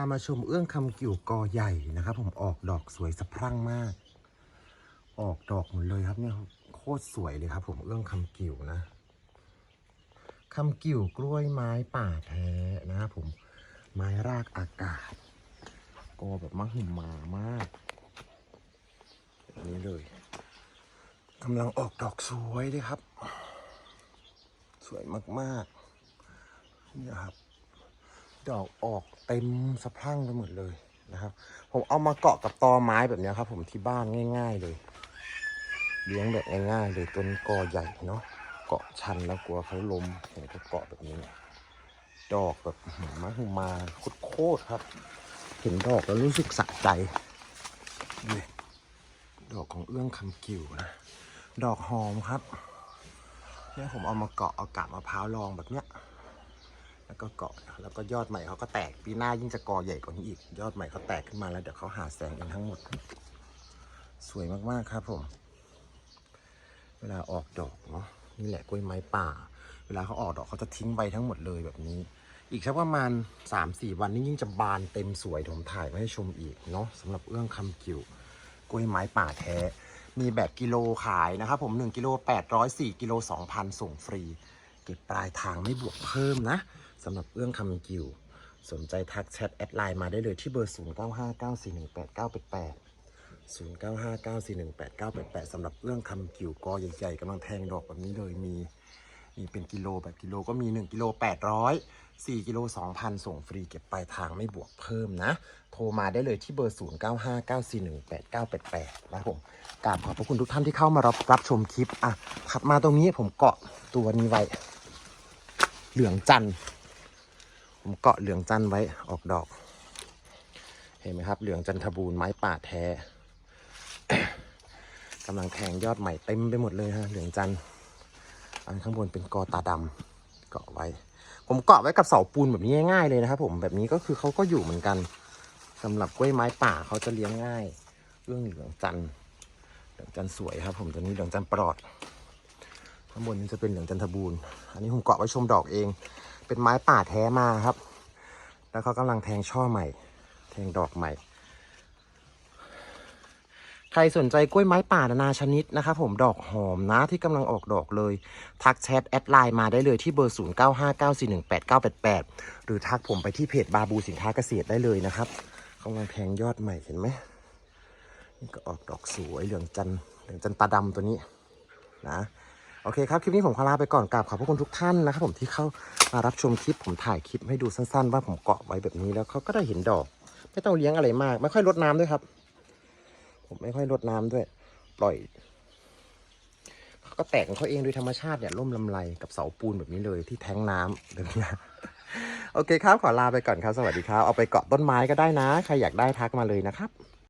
ามาชมเอื้องคำกิ่วกอใหญ่นะครับ ผมออกดอกสวยสะพรั่งมาก ออกดอกหมดเลยครับเนี่ยโคตรสวยเลยครับ ผมเอื้องคำกิ่วนะคำกิ่วกล้วยไม้ป่าแท้นะครับผมไม้รากอากาศกอแบบมหึมามากแบบนี้เลยกำลังออกดอกสวยเลยครับ สวยมากๆนี่ครับ ดอกออกเต็มสะพรั่งไปหมดเลยนะครับ ผมเอามาเกาะกับตอไม้แบบนี้ครับ ผมที่บ้านง่าย ๆ เลยเลี้ยงแบบง่ายๆเลยต้นกอใหญ่เนาะเกาะชันแล้วกลัวเขาล้มผมก็เกาะแบบนี้ดอกแบบอื้อหือมาคือมาโคตรครับ เห็นดอกแล้วรู้สึกสะใจนี่ดอกของเอื้องคำกิ่วนะ ดอกหอมครับเนี่ยผมเอามาเกาะเอากาบมะพร้าวรองแบบเนี้ย แล้วก็เกาะแล้วก็ยอดใหม่เขาก็แตกปีหน้ายิ่งจะกอใหญ่กว่านี้อีก ยอดใหม่เขาแตกขึ้นมาแล้วเดี๋ยวเขาหาแสงเองทั้งหมด สวยมากๆครับผมเวลาออกดอกเนาะนี่แหละกล้วยไม้ป่า เวลาเขาออกดอกเขาจะทิ้งใบทั้งหมดเลยแบบนี้ อีกสักประมาณ 3-4 วันนี้ยิ่งจะบานเต็มสวยผมถ่ายมาให้ชมอีกเนาะสำหรับเอื้องคำกิ่วกล้วยไม้ป่าแท้ มีแบบกิโลขายนะครับผม 1 กิโล800 4กิโล2,000 ส่งฟรี เก็บปลายทางไม่บวกเพิ่มนะ สำหรับเอื้องคำกิว สนใจทักแชทแอดไลน์มาได้เลยที่เบอร์ 0959418988 0959418988สำหรับเอื้องคำกิวกอใหญ่ๆกำลังแทงดอกแบบนี้เลยมีมีเป็นกิโลแบบกิโลก็มี 1 กิโล 800 4 กิโล 2,000 ส่งฟรีเก็บปลายทางไม่บวกเพิ่มนะ โทรมาได้เลยที่เบอร์ 0959418988นะผมกราบขอบพระคุณทุกท่านที่เข้ามารับรับชมคลิป อะถัดมาตรงนี้ผมเกาะตัวนี้ไว้ เหลืองจันทร์ ผมเกาะเหลืองจันทร์ไว้ออกดอก เห็นไหมครับ เหลืองจันทบูรณ์ไม้ป่าแท้กำลังแทงยอดใหม่เต็มไปหมดเลยฮะเหลืองจันทร์อันข้างบนเป็นกอตาดำเกาะไว้ ผมเกาะไว้กับเสาปูนแบบนี้ง่ายๆเลยนะครับผมแบบนี้ก็คือเขาก็อยู่เหมือนกันสำหรับกล้วยไม้ป่าเขาจะเลี้ยงง่ายเรื่องเหลืองจันทร์เหลืองจันทร์สวยครับ ผมตัวนี้เหลืองจันทร์ปลอดข้างบนนี้จะเป็นเหลืองจันทบูรณ์อันนี้ผมเกาะไว้ชมดอกเอง เป็นไม้ป่าแท้มาครับ แล้วเขากำลังแทงช่อใหม่ แทงดอกใหม่ ใครสนใจกล้วยไม้ป่านานาชนิดนะครับผมดอกหอมนะที่กำลังออกดอกเลย ทักแชทแอดไลน์มาได้เลยที่เบอร์ 0959418988 หรือทักผมไปที่เพจบาบูสินค้าเกษตรได้เลยนะครับกำลังแทงยอดใหม่เห็นไหมนี่ก็ออกดอกสวยเหลืองจันเหลืองจันตาดำตัวนี้นะ โอเคครับ คลิปนี้ผมขอลาไปก่อนกราบขอบพระคุณทุกท่านนะครับผมที่เข้ามารับชมคลิปผมถ่ายคลิปให้ดูสั้นๆ ว่าผมเกาะไว้แบบนี้แล้วเขาก็ได้เห็นดอก ไม่ต้องเลี้ยงอะไรมาก ไม่ค่อยรดน้ำด้วยครับ ผมไม่ค่อยรดน้ำด้วย ปล่อยเขาก็แตกของเขาเองโดยธรรมชาติเนี่ยร่มลำไรกับเสาปูนแบบนี้เลยที่แท้งน้ำแบบนี้โอเคครับขอลาไปก่อนครับสวัสดีครับเอาไปเกาะต้นไม้ก็ได้นะ ใครอยากได้ทักมาเลยนะครับ